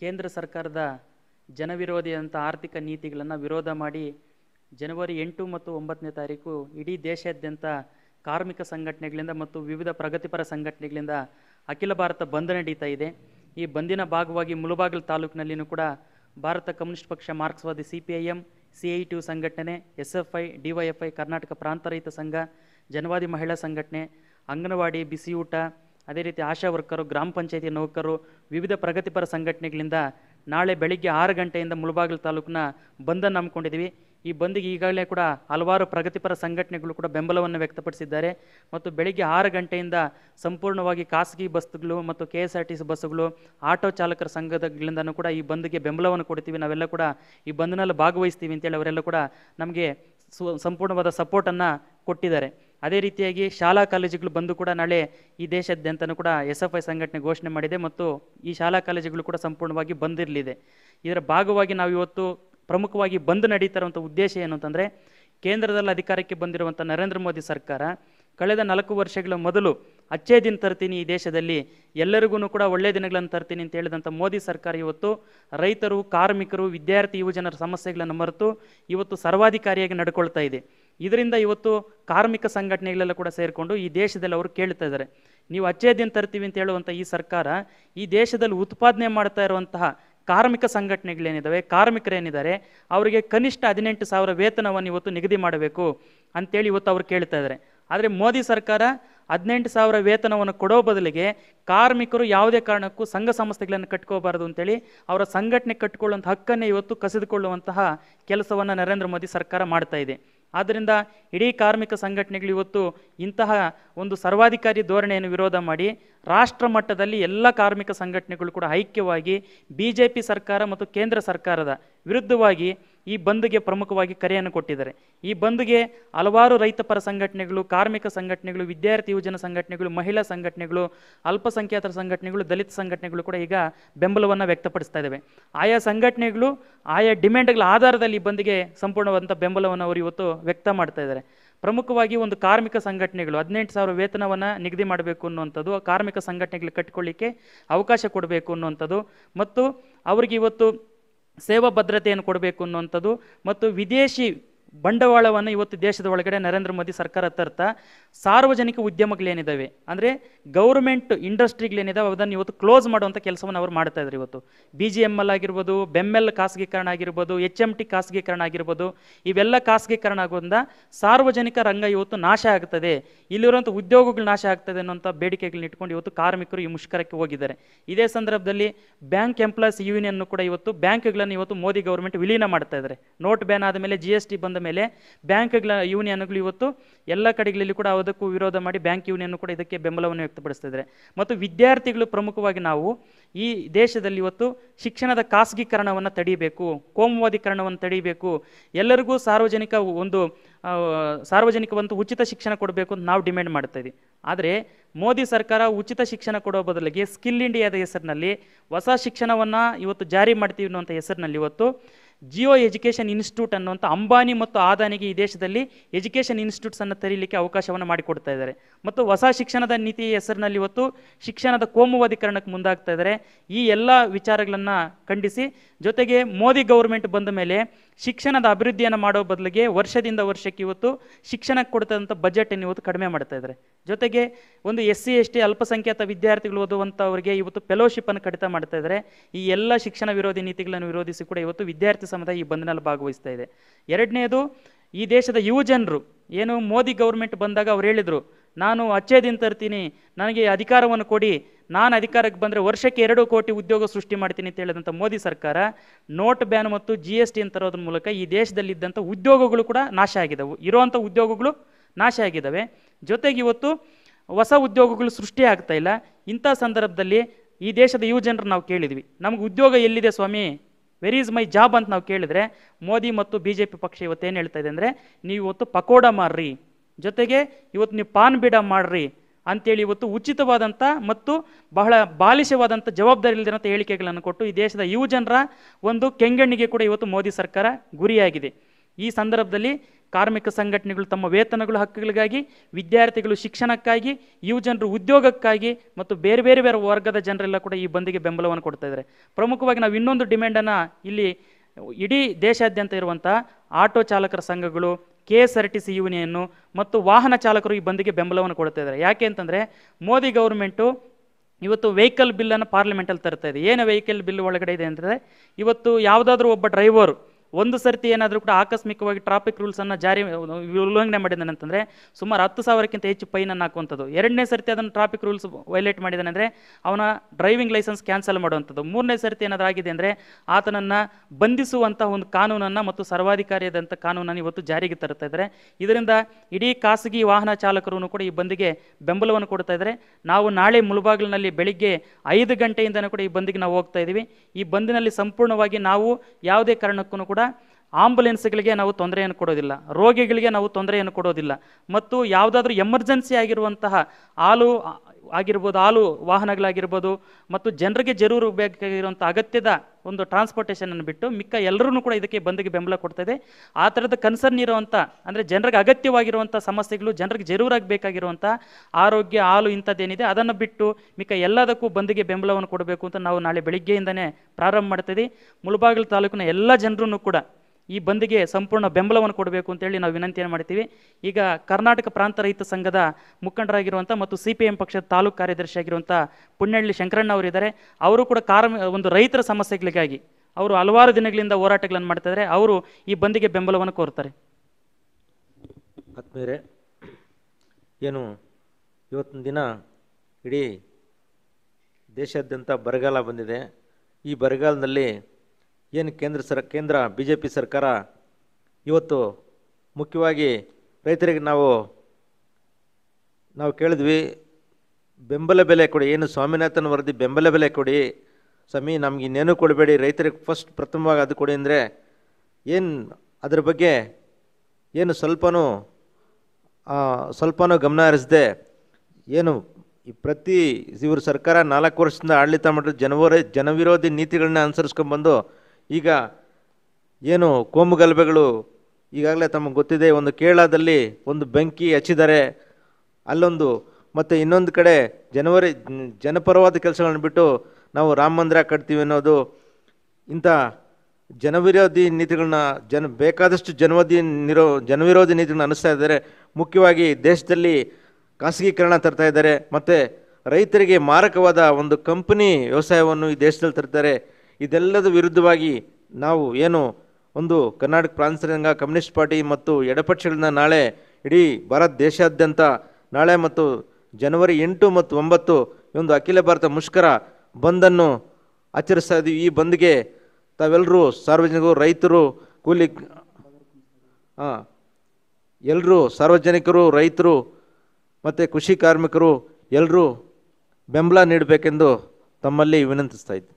ಕೇಂದ್ರ ಸರ್ಕಾರದ ಜನವಿರೋಧಿಯಾದಂಥ ಆರ್ಥಿಕ ನೀತಿಗಳನ್ನು ವಿರೋಧ ಮಾಡಿ ಜನವರಿ ಎಂಟು ಮತ್ತು ಒಂಬತ್ತನೇ ತಾರೀಕು ಇಡೀ ದೇಶಾದ್ಯಂತ ಕಾರ್ಮಿಕ ಸಂಘಟನೆಗಳಿಂದ ಮತ್ತು ವಿವಿಧ ಪ್ರಗತಿಪರ ಸಂಘಟನೆಗಳಿಂದ ಅಖಿಲ ಭಾರತ ಬಂದ್ ನಡೀತಾ ಇದೆ. ಈ ಬಂದಿನ ಭಾಗವಾಗಿ ಮುಳುಬಾಗಿಲು ತಾಲೂಕಿನಲ್ಲಿಯೂ ಕೂಡ ಭಾರತ ಕಮ್ಯುನಿಸ್ಟ್ ಪಕ್ಷ ಮಾರ್ಕ್ಸ್ವಾದಿ C P I M C I T ಸಂಘಟನೆ, S F I, D Y F I, Karnataka ಪ್ರಾಂತ ರೈತ ಸಂಘ, ಜನವಾದಿ ಮಹಿಳಾ ಸಂಘಟನೆ, ಅಂಗನವಾಡಿ, ಬಿಸಿಯೂಟ ಅದೇ ರೀತಿ ಆಶಾ ವರ್ಕರು, ಗ್ರಾಮ ಪಂಚಾಯತಿ ನೌಕರರು, ವಿವಿಧ ಪ್ರಗತಿಪರ ಸಂಘಟನೆಗಳಿಂದ ನಾಳೆ ಬೆಳಿಗ್ಗೆ ಆರು ಗಂಟೆಯಿಂದ ಮುಳಬಾಗಿಲು ತಾಲೂಕಿನ ಬಂದನ್ನು ಹಮ್ಮಿಕೊಂಡಿದ್ದೀವಿ. ಈ ಬಂದಿಗೆ ಈಗಾಗಲೇ ಕೂಡ ಹಲವಾರು ಪ್ರಗತಿಪರ ಸಂಘಟನೆಗಳು ಕೂಡ ಬೆಂಬಲವನ್ನು ವ್ಯಕ್ತಪಡಿಸಿದ್ದಾರೆ. ಮತ್ತು ಬೆಳಿಗ್ಗೆ ಆರು ಗಂಟೆಯಿಂದ ಸಂಪೂರ್ಣವಾಗಿ ಖಾಸಗಿ ಬಸ್ಗಳು ಮತ್ತು K S R T C ಬಸ್ಸುಗಳು, ಆಟೋ ಚಾಲಕರ ಸಂಘದಗಳಿಂದನೂ ಕೂಡ ಈ ಬಂದ್ಗೆ ಬೆಂಬಲವನ್ನು ಕೊಡ್ತೀವಿ ನಾವೆಲ್ಲ ಕೂಡ ಈ ಬಂದ್ನಲ್ಲಿ ಭಾಗವಹಿಸ್ತೀವಿ ಅಂತೇಳಿ ಅವರೆಲ್ಲ ಕೂಡ ನಮಗೆ ಸು, ಸಂಪೂರ್ಣವಾದ ಸಪೋರ್ಟನ್ನು ಕೊಟ್ಟಿದ್ದಾರೆ. ಅದೇ ರೀತಿಯಾಗಿ ಶಾಲಾ ಕಾಲೇಜುಗಳು ಬಂದು ಕೂಡ ನಾಳೆ ಈ ದೇಶಾದ್ಯಂತನೂ ಕೂಡ ಎಸ್ ಎಫ್ ಐ ಸಂಘಟನೆ ಘೋಷಣೆ ಮಾಡಿದೆ ಮತ್ತು ಈ ಶಾಲಾ ಕಾಲೇಜುಗಳು ಕೂಡ ಸಂಪೂರ್ಣವಾಗಿ ಬಂದಿರಲಿದೆ. ಇದರ ಭಾಗವಾಗಿ ನಾವು ಇವತ್ತು ಪ್ರಮುಖವಾಗಿ ಬಂದ್ ನಡೀತಾ ಉದ್ದೇಶ ಏನು ಅಂತಂದರೆ, ಕೇಂದ್ರದಲ್ಲಿ ಅಧಿಕಾರಕ್ಕೆ ಬಂದಿರುವಂಥ ನರೇಂದ್ರ ಮೋದಿ ಸರ್ಕಾರ ಕಳೆದ ನಾಲ್ಕು ವರ್ಷಗಳ ಮೊದಲು ಅಚ್ಚೇ ದಿನ ತರ್ತೀನಿ ಈ ದೇಶದಲ್ಲಿ ಎಲ್ಲರಿಗೂ ಕೂಡ ಒಳ್ಳೆಯ ದಿನಗಳನ್ನು ತರ್ತೀನಿ ಅಂತ ಹೇಳಿದಂಥ ಮೋದಿ ಸರ್ಕಾರ ಇವತ್ತು ರೈತರು, ಕಾರ್ಮಿಕರು, ವಿದ್ಯಾರ್ಥಿ, ಯುವಜನರ ಸಮಸ್ಯೆಗಳನ್ನು ಮರೆತು ಇವತ್ತು ಸರ್ವಾಧಿಕಾರಿಯಾಗಿ ನಡ್ಕೊಳ್ತಾ ಇದೆ. ಇದರಿಂದ ಇವತ್ತು ಕಾರ್ಮಿಕ ಸಂಘಟನೆಗಳೆಲ್ಲ ಕೂಡ ಸೇರಿಕೊಂಡು ಈ ದೇಶದಲ್ಲಿ ಅವರು ಕೇಳ್ತಾ ಇದ್ದಾರೆ. ನೀವು ಅಚ್ಚೇ ದಿನ ತರ್ತೀವಿ ಅಂತ ಹೇಳುವಂಥ ಈ ಸರ್ಕಾರ ಈ ದೇಶದಲ್ಲಿ ಉತ್ಪಾದನೆ ಮಾಡ್ತಾ ಇರುವಂತಹ ಕಾರ್ಮಿಕ ಸಂಘಟನೆಗಳೇನಿದ್ದಾವೆ ಕಾರ್ಮಿಕರೇನಿದ್ದಾರೆ, ಅವರಿಗೆ ಕನಿಷ್ಠ ಹದಿನೆಂಟು ಸಾವಿರ ವೇತನವನ್ನು ಇವತ್ತು ನಿಗದಿ ಮಾಡಬೇಕು ಅಂತೇಳಿ ಇವತ್ತು ಅವರು ಕೇಳ್ತಾ ಇದ್ದಾರೆ. ಆದರೆ ಮೋದಿ ಸರ್ಕಾರ ಹದಿನೆಂಟು ಸಾವಿರ ವೇತನವನ್ನು ಕೊಡೋ ಬದಲಿಗೆ ಕಾರ್ಮಿಕರು ಯಾವುದೇ ಕಾರಣಕ್ಕೂ ಸಂಘ ಸಂಸ್ಥೆಗಳನ್ನು ಕಟ್ಕೋಬಾರದು ಅಂತೇಳಿ ಅವರ ಸಂಘಟನೆ ಕಟ್ಟಿಕೊಳ್ಳುವಂಥ ಹಕ್ಕನ್ನೇ ಇವತ್ತು ಕಸಿದುಕೊಳ್ಳುವಂತಹ ಕೆಲಸವನ್ನು ನರೇಂದ್ರ ಮೋದಿ ಸರ್ಕಾರ ಮಾಡ್ತಾ ಇದೆ. ಆದ್ದರಿಂದ ಇಡೀ ಕಾರ್ಮಿಕ ಸಂಘಟನೆಗಳು ಇವತ್ತು ಇಂತಹ ಒಂದು ಸರ್ವಾಧಿಕಾರಿ ಧೋರಣೆಯನ್ನು ವಿರೋಧ ಮಾಡಿ ರಾಷ್ಟ್ರ ಮಟ್ಟದಲ್ಲಿ ಎಲ್ಲ ಕಾರ್ಮಿಕ ಸಂಘಟನೆಗಳು ಕೂಡ ಐಕ್ಯವಾಗಿ ಬಿ ಜೆ ಪಿ ಸರ್ಕಾರ ಮತ್ತು ಕೇಂದ್ರ ಸರ್ಕಾರದ ವಿರುದ್ಧವಾಗಿ ಈ ಬಂದ್ಗೆ ಪ್ರಮುಖವಾಗಿ ಕರೆಯನ್ನು ಕೊಟ್ಟಿದ್ದಾರೆ. ಈ ಬಂದ್ಗೆ ಹಲವಾರು ರೈತಪರ ಸಂಘಟನೆಗಳು, ಕಾರ್ಮಿಕ ಸಂಘಟನೆಗಳು, ವಿದ್ಯಾರ್ಥಿ ಯುವಜನ ಸಂಘಟನೆಗಳು, ಮಹಿಳಾ ಸಂಘಟನೆಗಳು, ಅಲ್ಪಸಂಖ್ಯಾತರ ಸಂಘಟನೆಗಳು, ದಲಿತ ಸಂಘಟನೆಗಳು ಕೂಡ ಈಗ ಬೆಂಬಲವನ್ನು ವ್ಯಕ್ತಪಡಿಸ್ತಾ ಇದ್ದಾವೆ ಆಯಾ ಸಂಘಟನೆಗಳು, ಆಯಾ ಡಿಮ್ಯಾಂಡ್ಗಳ ಆಧಾರದಲ್ಲಿ ಈ ಬಂದ್ಗೆ ಸಂಪೂರ್ಣವಾದಂಥ ಬೆಂಬಲವನ್ನು ಅವರು ಇವತ್ತು ವ್ಯಕ್ತ ಮಾಡ್ತಾ ಇದ್ದಾರೆ. ಪ್ರಮುಖವಾಗಿ ಒಂದು ಕಾರ್ಮಿಕ ಸಂಘಟನೆಗಳು ಹದಿನೆಂಟು ಸಾವಿರ ವೇತನವನ್ನು ನಿಗದಿ ಮಾಡಬೇಕು ಅನ್ನುವಂಥದ್ದು, ಕಾರ್ಮಿಕ ಸಂಘಟನೆಗಳು ಕಟ್ಟಿಕೊಳ್ಳಿಕ್ಕೆ ಅವಕಾಶ ಕೊಡಬೇಕು ಅನ್ನುವಂಥದ್ದು ಮತ್ತು ಅವರಿಗೆ ಇವತ್ತು ಸೇವಾ ಭದ್ರತೆಯನ್ನು ಕೊಡಬೇಕು ಅನ್ನುವಂಥದ್ದು ಮತ್ತು ವಿದೇಶಿ ಬಂಡವಾಳವನ್ನು ಇವತ್ತು ದೇಶದ ಒಳಗಡೆ ನರೇಂದ್ರ ಮೋದಿ ಸರ್ಕಾರ ತರ್ತಾ ಸಾರ್ವಜನಿಕ ಉದ್ಯಮಗಳೇನಿದ್ದಾವೆ ಅಂದರೆ ಗೌರ್ಮೆಂಟ್ ಇಂಡಸ್ಟ್ರಿಗಳೇನಿದಾವೆ, ಅದನ್ನು ಇವತ್ತು ಕ್ಲೋಸ್ ಮಾಡುವಂಥ ಕೆಲಸವನ್ನು ಅವರು ಮಾಡ್ತಾ ಇದ್ದಾರೆ ಇವತ್ತು. ಬಿ ಜಿ ಎಂ ಎಲ್ ಆಗಿರ್ಬೋದು, ಬೆಮ್ಮೆಲ್ ಖಾಸಗೀಕರಣ ಆಗಿರ್ಬೋದು ಎಚ್ ಎಂ ಟಿ ಖಾಸಗೀಕರಣ ಆಗಿರ್ಬೋದು, ಇವೆಲ್ಲ ಖಾಸಗೀಕರಣ ಆಗೋದ್ರಿಂದ ಸಾರ್ವಜನಿಕ ರಂಗ ಇವತ್ತು ನಾಶ ಆಗ್ತದೆ. ಇಲ್ಲಿರುವಂಥ ಉದ್ಯೋಗಗಳು ನಾಶ ಆಗ್ತದೆ ಅನ್ನೋಂಥ ಬೇಡಿಕೆಗಳನ್ನ ಇಟ್ಕೊಂಡು ಇವತ್ತು ಕಾರ್ಮಿಕರು ಈ ಮುಷ್ಕರಕ್ಕೆ ಹೋಗಿದ್ದಾರೆ. ಇದೇ ಸಂದರ್ಭದಲ್ಲಿ ಬ್ಯಾಂಕ್ ಎಂಪ್ಲಾಯ್ಸ್ ಯೂನಿಯನ್ ಕೂಡ ಇವತ್ತು ಬ್ಯಾಂಕ್ಗಳನ್ನು ಇವತ್ತು ಮೋದಿ ಗೌರ್ಮೆಂಟ್ ವಿಲೀನ ಮಾಡ್ತಾ ಇದ್ದಾರೆ ನೋಟ್ ಬ್ಯಾನ್ ಆದಮೇಲೆ ಜಿ ಎಸ್ ಟಿ ಬಂದ ಮೇಲೆ ಬ್ಯಾಂಕ್ಗಳ ಯೂನಿಯನ್ಗಳು ಇವತ್ತು ಎಲ್ಲ ಕಡೆಗಳಲ್ಲಿ ಕೂಡ ಅದಕ್ಕೂ ವಿರೋಧ ಮಾಡಿ ಬ್ಯಾಂಕ್ ಯೂನಿಯನ್ ಕೂಡ ಇದಕ್ಕೆ ಬೆಂಬಲವನ್ನು ವ್ಯಕ್ತಪಡಿಸ್ತಿದ್ದಾರೆ. ಮತ್ತು ವಿದ್ಯಾರ್ಥಿಗಳು ಪ್ರಮುಖವಾಗಿ ನಾವು ಈ ದೇಶದಲ್ಲಿ ಇವತ್ತು ಶಿಕ್ಷಣದ ಖಾಸಗೀಕರಣವನ್ನು ತಡೀಬೇಕು, ಕೋಮುವಾದೀಕರಣವನ್ನು ತಡೀಬೇಕು. ಎಲ್ಲರಿಗೂ ಸಾರ್ವಜನಿಕ ಒಂದು ಸಾರ್ವಜನಿಕವಂತ ಉಚಿತ ಶಿಕ್ಷಣ ಕೊಡಬೇಕು ಅಂತ ನಾವು ಡಿಮ್ಯಾಂಡ್ ಮಾಡ್ತಾ ಆದರೆ ಮೋದಿ ಸರ್ಕಾರ ಉಚಿತ ಶಿಕ್ಷಣ ಕೊಡೋ ಬದಲಿಗೆ ಸ್ಕಿಲ್ ಇಂಡಿಯಾದ ಹೆಸರಿನಲ್ಲಿ ಹೊಸ ಶಿಕ್ಷಣವನ್ನು ಇವತ್ತು ಜಾರಿ ಮಾಡ್ತೀವಿ ಅನ್ನುವಂಥ ಹೆಸರಿನಲ್ಲಿ ಇವತ್ತು ಜಿಯೋ ಎಜುಕೇಷನ್ ಇನ್ಸ್ಟಿಟ್ಯೂಟ್ ಅನ್ನುವಂಥ ಅಂಬಾನಿ ಮತ್ತು ಆದಾನಿಗೆ ಈ ದೇಶದಲ್ಲಿ ಎಜುಕೇಷನ್ ಇನ್ಸ್ಟಿಟ್ಯೂಟ್ಸನ್ನು ತೆರೀಲಿಕ್ಕೆ ಅವಕಾಶವನ್ನು ಮಾಡಿಕೊಡ್ತಾ ಇದ್ದಾರೆ. ಮತ್ತು ಹೊಸ ಶಿಕ್ಷಣದ ನೀತಿಯ ಹೆಸರಿನಲ್ಲಿ ಇವತ್ತು ಶಿಕ್ಷಣದ ಕೋಮುವಾದೀಕರಣಕ್ಕೆ ಮುಂದಾಗ್ತಾ ಇದ್ದಾರೆ. ಈ ಎಲ್ಲ ವಿಚಾರಗಳನ್ನು ಖಂಡಿಸಿ, ಜೊತೆಗೆ ಮೋದಿ ಗೌರ್ಮೆಂಟ್ ಬಂದ ಮೇಲೆ ಶಿಕ್ಷಣದ ಅಭಿವೃದ್ಧಿಯನ್ನು ಮಾಡೋ ಬದಲಿಗೆ ವರ್ಷದಿಂದ ವರ್ಷಕ್ಕೆ ಇವತ್ತು ಶಿಕ್ಷಣಕ್ಕೆ ಕೊಡ್ತಕ್ಕಂಥ ಬಜೆಟನ್ನು ಇವತ್ತು ಕಡಿಮೆ ಮಾಡ್ತಾ ಇದ್ದಾರೆ. ಜೊತೆಗೆ ಒಂದು ಎಸ್ ಸಿ ಎಸ್ ಟಿ ಅಲ್ಪಸಂಖ್ಯಾತ ವಿದ್ಯಾರ್ಥಿಗಳು ಓದುವಂಥವ್ರಿಗೆ ಇವತ್ತು ಫೆಲೋಶಿಪ್ಪನ್ನು ಕಡಿತ ಮಾಡ್ತಾ ಇದ್ದಾರೆ. ಈ ಎಲ್ಲ ಶಿಕ್ಷಣ ವಿರೋಧಿ ನೀತಿಗಳನ್ನು ವಿರೋಧಿಸಿ ಕೂಡ ಇವತ್ತು ವಿದ್ಯಾರ್ಥಿ ಸಮುದಾಯ ಈ ಬಂಧನಲ್ಲಿ ಭಾಗವಹಿಸ್ತಾ ಇದೆ. ಎರಡನೇದು, ಈ ದೇಶದ ಯುವ ಜನರು, ಏನು ಮೋದಿ ಗೌರ್ಮೆಂಟ್ ಬಂದಾಗ ಅವ್ರು ಹೇಳಿದರು, ನಾನು ಅಚ್ಚೇ ದಿನ ತರ್ತೀನಿ ನನಗೆ ಅಧಿಕಾರವನ್ನು ಕೊಡಿ, ನಾನು ಅಧಿಕಾರಕ್ಕೆ ಬಂದರೆ ವರ್ಷಕ್ಕೆ ಎರಡು ಕೋಟಿ ಉದ್ಯೋಗ ಸೃಷ್ಟಿ ಮಾಡ್ತೀನಿ ಅಂತ ಹೇಳಿದಂಥ ಮೋದಿ ಸರ್ಕಾರ, ನೋಟ್ ಬ್ಯಾನ್ ಮತ್ತು ಜಿ ಎಸ್ ಟಿ ಮೂಲಕ ಈ ದೇಶದಲ್ಲಿದ್ದಂಥ ಉದ್ಯೋಗಗಳು ಕೂಡ ನಾಶ ಆಗಿದ್ದವು ಇರುವಂಥ ಉದ್ಯೋಗಗಳು ನಾಶ ಆಗಿದ್ದಾವೆ ಜೊತೆಗೆ ಇವತ್ತು ಹೊಸ ಉದ್ಯೋಗಗಳು ಸೃಷ್ಟಿ ಆಗ್ತಾ ಇಲ್ಲ. ಇಂಥ ಸಂದರ್ಭದಲ್ಲಿ ಈ ದೇಶದ ಯುವ ಜನರು ನಾವು ಕೇಳಿದ್ವಿ. ನಮ್ಗೆ ಉದ್ಯೋಗ ಎಲ್ಲಿದೆ ಸ್ವಾಮಿ? ವೆರ್ ಈಸ್ ಮೈ ಜಾಬ್ ಅಂತ ನಾವು ಕೇಳಿದ್ರೆ, ಮೋದಿ ಮತ್ತು ಬಿ ಜೆ ಪಿ ಪಕ್ಷ ಇವತ್ತೇನು ಹೇಳ್ತಾ ಇದೆ ಅಂದರೆ, ನೀವು ಇವತ್ತು ಪಕೋಡ ಮಾರ್ರಿ, ಜೊತೆಗೆ ಇವತ್ತು ನೀವು ಪಾನ್ ಬಿಡ ಮಾಡ್ರಿ ಅಂತೇಳಿ ಇವತ್ತು ಉಚಿತವಾದಂಥ ಮತ್ತು ಬಹಳ ಬಾಲಿಶವಾದಂಥ ಜವಾಬ್ದಾರಿ ಇಲ್ಲದಿರೋಂಥ ಹೇಳಿಕೆಗಳನ್ನು ಕೊಟ್ಟು ಈ ದೇಶದ ಯುವ ಜನರ ಒಂದು ಕೆಂಗಣ್ಣಿಗೆ ಕೂಡ ಇವತ್ತು ಮೋದಿ ಸರ್ಕಾರ ಗುರಿಯಾಗಿದೆ. ಈ ಸಂದರ್ಭದಲ್ಲಿ ಕಾರ್ಮಿಕ ಸಂಘಟನೆಗಳು ತಮ್ಮ ವೇತನಗಳು ಹಕ್ಕುಗಳಿಗಾಗಿ, ವಿದ್ಯಾರ್ಥಿಗಳು ಶಿಕ್ಷಣಕ್ಕಾಗಿ, ಯುವ ಜನರು ಉದ್ಯೋಗಕ್ಕಾಗಿ ಮತ್ತು ಬೇರೆ ಬೇರೆ ಬೇರೆ ವರ್ಗದ ಜನರೆಲ್ಲ ಕೂಡ ಈ ಬಂದಿಗೆ ಬೆಂಬಲವನ್ನು ಕೊಡ್ತಾ ಇದ್ದಾರೆ. ಪ್ರಮುಖವಾಗಿ ನಾವು ಇನ್ನೊಂದು ಡಿಮ್ಯಾಂಡನ್ನು ಇಲ್ಲಿ ಇಡೀ ದೇಶಾದ್ಯಂತ ಇರುವಂಥ ಆಟೋ ಚಾಲಕರ ಸಂಘಗಳು, K S R T C ಯೂನಿಯನ್ನು ಮತ್ತು ವಾಹನ ಚಾಲಕರು ಈ ಬಂದಿಗೆ ಬೆಂಬಲವನ್ನು ಕೊಡ್ತಾ ಇದ್ದಾರೆ. ಯಾಕೆ ಅಂತಂದರೆ, ಮೋದಿ ಗೌರ್ಮೆಂಟು ಇವತ್ತು ವೆಹಿಕಲ್ ಬಿಲ್ಲನ್ನು ಪಾರ್ಲಿಮೆಂಟಲ್ಲಿ ತರ್ತಾ ಇದೆ. ಏನು ವೆಹಿಕಲ್ ಬಿಲ್ ಒಳಗಡೆ ಇದೆ ಅಂದರೆ ಇವತ್ತು ಯಾವುದಾದ್ರೂ ಒಬ್ಬ ಡ್ರೈವರ್ ಒಂದು ಸರ್ತಿ ಏನಾದರೂ ಕೂಡ ಆಕಸ್ಮಿಕವಾಗಿ ಟ್ರಾಫಿಕ್ ರೂಲ್ಸನ್ನು ಜಾರಿ, ಉಲ್ಲಂಘನೆ ಮಾಡಿದ್ದಾನೆ ಅಂತಂದರೆ ಸುಮಾರು ಹತ್ತು ಸಾವಿರಕ್ಕಿಂತ ಹೆಚ್ಚು ಫೈನನ್ನು ಹಾಕುವಂಥದ್ದು. ಎರಡನೇ ಸರ್ತಿ ಅದನ್ನು ಟ್ರಾಫಿಕ್ ರೂಲ್ಸ್ ವೈಲೇಟ್ ಮಾಡಿದ್ದಾನೆ ಅಂದರೆ ಅವನ ಡ್ರೈವಿಂಗ್ ಲೈಸೆನ್ಸ್ ಕ್ಯಾನ್ಸಲ್ ಮಾಡುವಂಥದ್ದು. ಮೂರನೇ ಸರ್ತಿ ಏನಾದರೂ ಆಗಿದೆ ಅಂದರೆ ಆತನನ್ನು ಬಂಧಿಸುವಂಥ ಒಂದು ಕಾನೂನನ್ನು ಮತ್ತು ಸರ್ವಾಧಿಕಾರಿಯಾದಂಥ ಕಾನೂನನ್ನು ಇವತ್ತು ಜಾರಿಗೆ ತರ್ತಾ ಇದ್ದಾರೆ. ಇದರಿಂದ ಇಡೀ ಖಾಸಗಿ ವಾಹನ ಚಾಲಕರು ಕೂಡ ಈ ಬಂದಿಗೆ ಬೆಂಬಲವನ್ನು ಕೊಡ್ತಾ ಇದ್ದಾರೆ. ನಾವು ನಾಳೆ ಮುಳುಬಾಗಿಲಿನಲ್ಲಿ ಬೆಳಿಗ್ಗೆ ಐದು ಗಂಟೆಯಿಂದನೂ ಕೂಡ ಈ ಬಂದಿಗೆ ನಾವು ಹೋಗ್ತಾ ಇದ್ದೀವಿ ಈ ಬಂದಿನಲ್ಲಿ ಸಂಪೂರ್ಣವಾಗಿ ನಾವು ಯಾವುದೇ ಕಾರಣಕ್ಕೂ ಕೂಡ Tierra ಆಂಬುಲೆನ್ಸ್ಗಳಿಗೆ ನಾವು ತೊಂದರೆಯನ್ನು ಕೊಡೋದಿಲ್ಲ, ರೋಗಿಗಳಿಗೆ ನಾವು ತೊಂದರೆಯನ್ನು ಕೊಡೋದಿಲ್ಲ ಮತ್ತು ಯಾವುದಾದ್ರೂ ಎಮರ್ಜೆನ್ಸಿ ಆಗಿರುವಂತಹ ಹಾಲು ಆಗಿರ್ಬೋದು ಹಾಲು ವಾಹನಗಳಾಗಿರ್ಬೋದು ಮತ್ತು ಜನರಿಗೆ ಜರೂರು ಬೇಕಾಗಿರುವಂಥ ಅಗತ್ಯದ ಒಂದು ಟ್ರಾನ್ಸ್ಪೋರ್ಟೇಷನನ್ನು ಬಿಟ್ಟು ಮಿಕ್ಕ ಎಲ್ಲರೂ ಕೂಡ ಇದಕ್ಕೆ ಬಂದಿಗೆ ಬೆಂಬಲ ಕೊಡ್ತಾ ಇದೆ ಆ ಥರದ ಕನ್ಸರ್ನ್ ಇರುವಂಥ, ಅಂದರೆ ಜನರಿಗೆ ಅಗತ್ಯವಾಗಿರುವಂಥ ಸಮಸ್ಯೆಗಳು, ಜನರಿಗೆ ಜರೂರಾಗಿ ಬೇಕಾಗಿರುವಂಥ ಆರೋಗ್ಯ, ಹಾಲು ಇಂಥದ್ದೇನಿದೆ ಅದನ್ನು ಬಿಟ್ಟು ಮಿಕ್ಕ ಎಲ್ಲದಕ್ಕೂ ಬಂದಿಗೆ ಬೆಂಬಲವನ್ನು ಕೊಡಬೇಕು ಅಂತ ನಾವು ನಾಳೆ ಬೆಳಿಗ್ಗೆಯಿಂದನೇ ಪ್ರಾರಂಭ ಮಾಡ್ತೀವಿ. ಮುಳಬಾಗಿಲು ತಾಲೂಕಿನ ಎಲ್ಲ ಜನರನ್ನು ಕೂಡ ಈ ಬಂದಿಗೆ ಸಂಪೂರ್ಣ ಬೆಂಬಲವನ್ನು ಕೊಡಬೇಕು ಅಂತೇಳಿ ನಾವು ವಿನಂತಿಯನ್ನು ಮಾಡ್ತೀವಿ. ಈಗ ಕರ್ನಾಟಕ ಪ್ರಾಂತ ರೈತ ಸಂಘದ ಮುಖಂಡರಾಗಿರುವಂಥ ಮತ್ತು ಸಿ ಪಿ ಎಂ ಪಕ್ಷದ ತಾಲೂಕು ಕಾರ್ಯದರ್ಶಿಯಾಗಿರುವಂಥ ಪುಣ್ಯಳ್ಳಿ ಶಂಕರಣ್ಣ ಅವರಿದ್ದಾರೆ ಅವರು ಕೂಡ ಕಾರ ಒಂದು ರೈತರ ಸಮಸ್ಯೆಗಳಿಗಾಗಿ ಅವರು ಹಲವಾರು ದಿನಗಳಿಂದ ಹೋರಾಟಗಳನ್ನು ಮಾಡ್ತಿದ್ದಾರೆ ಅವರು ಈ ಬಂದಿಗೆ ಬೆಂಬಲವನ್ನು ಕೋರ್ತಾರೆ ಆತ್ಮೀಯರೇ, ಏನು ಇವತ್ತಿನ ದಿನ ಇಡೀ ದೇಶಾದ್ಯಂತ ಬರಗಾಲ ಬಂದಿದೆ. ಈ ಬರಗಾಲದಲ್ಲಿ ಏನು ಕೇಂದ್ರ ಸರ್, ಕೇಂದ್ರ ಬಿ ಜೆ ಪಿ ಸರ್ಕಾರ ಇವತ್ತು ಮುಖ್ಯವಾಗಿ ರೈತರಿಗೆ ನಾವು ನಾವು ಕೇಳಿದ್ವಿ, ಬೆಂಬಲ ಬೆಲೆ ಕೊಡಿ, ಏನು ಸ್ವಾಮಿನಾಥನ್ ವರದಿ ಬೆಂಬಲ ಬೆಲೆ ಕೊಡಿ, ಸ್ವಾಮಿ ನಮ್ಗೆ ಇನ್ನೇನು ಕೊಡಬೇಡಿ, ರೈತರಿಗೆ ಫಸ್ಟ್ ಪ್ರಥಮವಾಗಿ ಅದು ಕೊಡಿ ಅಂದರೆ ಏನು ಅದ್ರ ಬಗ್ಗೆ ಏನು ಸ್ವಲ್ಪನೂ ಸ್ವಲ್ಪನೂ ಗಮನ ಹರಿಸದೆ, ಏನು ಈ ಪ್ರತಿ ಇವರು ಸರ್ಕಾರ ನಾಲ್ಕು ವರ್ಷದಿಂದ ಆಡಳಿತ ಮಾಡಿರೋ ಜನವರ, ಜನವಿರೋಧಿ ನೀತಿಗಳನ್ನ ಅನುಸರಿಸ್ಕೊಂಡ್ಬಂದು ಈಗ ಏನು ಕೋಮು ಗಲಭೆಗಳು ಈಗಾಗಲೇ ತಮಗೆ ಗೊತ್ತಿದೆ, ಒಂದು ಕೇರಳದಲ್ಲಿ ಒಂದು ಬೆಂಕಿ ಹಚ್ಚಿದ್ದಾರೆ. ಅಲ್ಲೊಂದು ಮತ್ತು ಇನ್ನೊಂದು ಕಡೆ ಜನವರಿ, ಜನಪರವಾದ ಕೆಲಸಗಳನ್ನು ಬಿಟ್ಟು ನಾವು ರಾಮ ಮಂದಿರ ಕಟ್ತೀವಿ ಅನ್ನೋದು ಇಂಥ ಜನವಿರೋಧಿ ನೀತಿಗಳನ್ನ ಜನ, ಬೇಕಾದಷ್ಟು ಜನವಧಿ ನಿರೋ, ಜನವಿರೋಧಿ ನೀತಿಗಳನ್ನ ಅನಿಸ್ತಾ ಇದ್ದಾರೆ. ಮುಖ್ಯವಾಗಿ ದೇಶದಲ್ಲಿ ಖಾಸಗೀಕರಣ ತರ್ತಾ ಇದ್ದಾರೆ. ಮತ್ತು ರೈತರಿಗೆ ಮಾರಕವಾದ ಒಂದು ಕಂಪನಿ ವ್ಯವಸಾಯವನ್ನು ಈ ದೇಶದಲ್ಲಿ ತರ್ತಾರೆ. ಇದೆಲ್ಲದ ವಿರುದ್ಧವಾಗಿ ನಾವು ಏನು ಒಂದು ಕರ್ನಾಟಕ ಪ್ರಾಂತ ಸಂಘ, ಕಮ್ಯುನಿಸ್ಟ್ ಪಾರ್ಟಿ ಮತ್ತು ಎಡಪಕ್ಷಗಳನ್ನ ನಾಳೆ ಇಡೀ ಭಾರತ ದೇಶಾದ್ಯಂತ ನಾಳೆ ಮತ್ತು ಜನವರಿ ಎಂಟು ಮತ್ತು ಒಂಬತ್ತು ಒಂದು ಅಖಿಲ ಭಾರತ ಮುಷ್ಕರ ಬಂದನ್ನು ಆಚರಿಸ್ತಾ ಇದ್ದೀವಿ ಈ ಬಂದ್ಗೆ ತಾವೆಲ್ಲರೂ ಸಾರ್ವಜನಿಕರು, ರೈತರು, ಕೂಲಿ ಹಾಂ ಎಲ್ಲರೂ ಸಾರ್ವಜನಿಕರು, ರೈತರು ಮತ್ತು ಕೃಷಿ ಕಾರ್ಮಿಕರು ಎಲ್ಲರೂ ಬೆಂಬಲ ನೀಡಬೇಕೆಂದು ತಮ್ಮಲ್ಲಿ ವಿನಂತಿಸ್ತಾ ಇದ್ದೀನಿ.